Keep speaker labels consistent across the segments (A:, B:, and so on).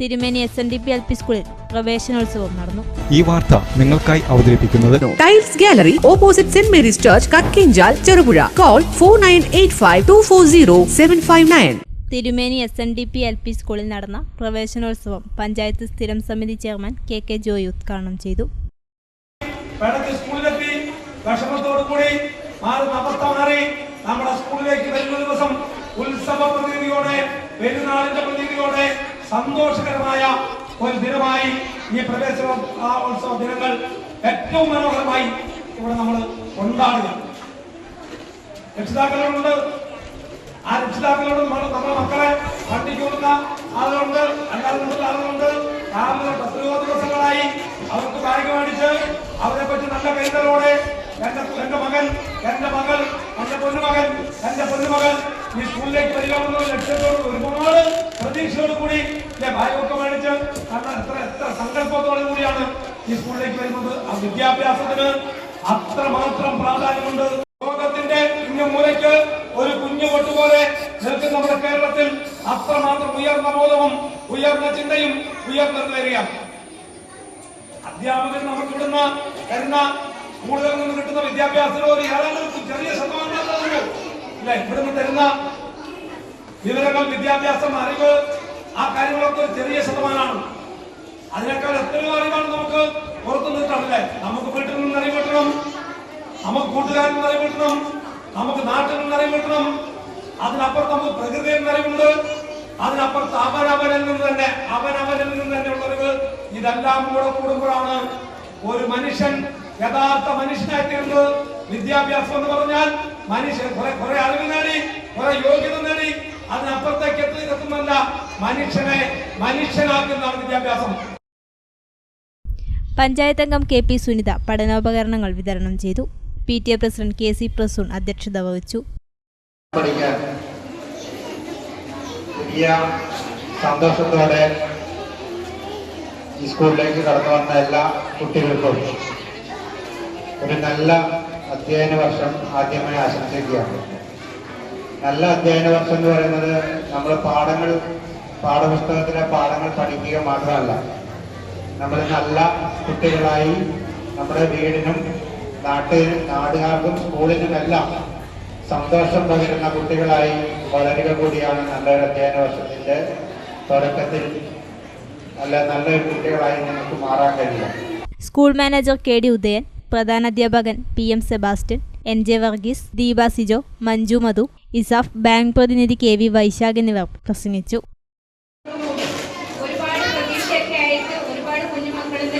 A: Thirumeni S N D P L P സ്കൂളിൽ പ്രവേശനോത്സവം നടന്നു.
B: ഈ വാർത്ത നിങ്ങൾക്കായി അവതരിപ്പിക്കുന്നത്
C: tiles gallery opposite saint Mary's church Kakkinchal Cherupuzha call four nine eight five two four zero seven five nine
A: Thirumeni S N D P L P സ്കൂളിൽ നടന്ന പ്രവേശനോത്സവം പഞ്ചായത്ത് സ്ഥിരം സമിതി ചെയർമാൻ കെ കെ ജോയ് ഉദ്ഘാടനം ചെയ്തു.
D: പിണക്ക് സ്കൂളിലെത്തി. വിഷമത്തോടു കൂടി മാറി അവസ്ഥ മാറി നമ്മുടെ സ്കൂളിലേക്ക് വരുന്ന ദിവസം ഉത്സവ പ്രതീതിയോടെ പെരുന്നാളിന്റെ പ്രതീതിയോടെ സന്തോഷകരമായ ഒരു ദിനമായി ഈ പ്രവേശന ഉത്സവ ദിനങ്ങൾ ഏറ്റവും മനോഹരമായി ഇവിടെ നമ്മൾ കൊണ്ടാടുക രക്ഷിതാക്കളോടുണ്ട്. ആ രക്ഷിതാക്കളോട് നമ്മുടെ മക്കളെ വണ്ടിക്ക് കൊടുക്കുന്ന ആളുകളുണ്ട്. അല്ലാതെ ആളുകളുണ്ട്. കാരണം പത്തിരുപത് ദിവസങ്ങളായി അവർക്ക് ബാഗ് മേടിച്ച് അവരെ പറ്റി നല്ല കരുതലോടെ എന്റെ എന്റെ മകൻ എന്റെ മകൾ എന്റെ പൊന്നുമകൻ എന്റെ പൊന്നുമകൾ ഈ സ്കൂളിലേക്ക് വരികയാണെന്ന ലക്ഷ്യത്തോട് ഒരുപാട് പ്രതീക്ഷയോട് ബാഗൊക്കെ മേടിച്ച് കാരണം എത്ര എത്ര സങ്കല്പത്തോടു കൂടിയാണ് ഈ സ്കൂളിലേക്ക് വരുന്നത്. ആ വിദ്യാഭ്യാസത്തിന് അത്രമാത്രം പ്രാധാന്യമുണ്ട്. ലോകത്തിന്റെ ഇന്ന് മൂലയ്ക്ക് ഒരു കുഞ്ഞു കൊട്ടുപോലെ നിൽക്കുന്ന നമ്മുടെ കേരളത്തിൽ അത്രമാത്രം ഉയർന്ന ബോധവും ഉയർന്ന ചിന്തയും ഉയർന്നു വരികയാണ് അധ്യാപകർ നമുക്ക് ഇവിടുന്ന് തരുന്ന സ്കൂളുകളിൽ നിന്ന് കിട്ടുന്ന വിദ്യാഭ്യാസത്തിൽ ഒരു ഏതാണ്ട് ചെറിയ ശതമാനം ഇല്ല ഇവിടുന്ന് തരുന്ന വിവരങ്ങൾ വിദ്യാഭ്യാസം അറിവ് ആ കാര്യങ്ങളൊക്കെ ഒരു ചെറിയ ശതമാനമാണ്. അതിനേക്കാൾ എത്രയോ അറിവാണ് നമുക്ക് പുറത്തു നിന്നിട്ടല്ലേ നമുക്ക് വീട്ടിൽ നിന്ന് അറിവ് നമുക്ക് കൂട്ടുകാരിൽ നിന്ന് അറിവ് നമുക്ക് നാട്ടിൽ നിന്ന് അറിവ് കിട്ടണം അതിനപ്പുറത്ത് നമുക്ക് പ്രകൃതിയിൽ നിന്ന് അറിവുണ്ട്. അതിനപ്പുറത്ത് അവനവനിൽ നിന്ന് തന്നെ അവനവനിൽ നിന്ന് തന്നെ ഉള്ള അറിവ് ഇതെല്ലാം കൂടെ കൂടുമ്പോഴാണ് ഒരു മനുഷ്യൻ യഥാർത്ഥ മനുഷ്യനായി വിദ്യാഭ്യാസം എന്ന് പറഞ്ഞാൽ മനുഷ്യൻ കുറെ കുറെ അറിവ് നേടി. മനുഷ്യനെ മനുഷ്യനാക്കുന്നതാണ് വിദ്യാഭ്യാസം.
A: പഞ്ചായത്ത് അംഗം കെ പി സുനിത പഠനോപകരണങ്ങൾ വിതരണം ചെയ്തു. P T A president K C Prasoon അധ്യക്ഷത വഹിച്ചു.
E: സന്തോഷത്തോടെ ഈ സ്കൂളിലേക്ക് കടന്നു വന്ന എല്ലാ കുട്ടികൾക്കും ഒരു നല്ല അധ്യയന വർഷം ആദ്യമായി ആശംസിക്കുകയാണ്. നല്ല അധ്യയന വർഷം എന്ന് പറയുന്നത് നമ്മൾ പാഠങ്ങൾ പാഠപുസ്തകത്തിലെ പാഠങ്ങൾ പഠിക്കുക മാത്രമല്ല നമ്മൾ നല്ല കുട്ടികളായി നമ്മുടെ വീടിനും നാട്ടിനും നാടുകാർക്കും സ്കൂളിനുമെല്ലാം സന്തോഷം പകരുന്ന കുട്ടികളായി വളരുക കൂടിയാണ് നല്ലൊരു അധ്യയന വർഷത്തിന്റെ തുടക്കത്തിൽ നല്ല നല്ലൊരു കുട്ടികളായി നമുക്ക് മാറാൻ കഴിയുക.
A: School manager K D Udayan പ്രധാനാധ്യാപകൻ P M Sebastian N J Varghese Deepa Sijo Manju Madhu ESAF bank പ്രതിനിധി കെ വി വൈശാഖ് എന്നിവർ പ്രസംഗിച്ചു.
F: ¿Qué es pues,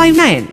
C: nine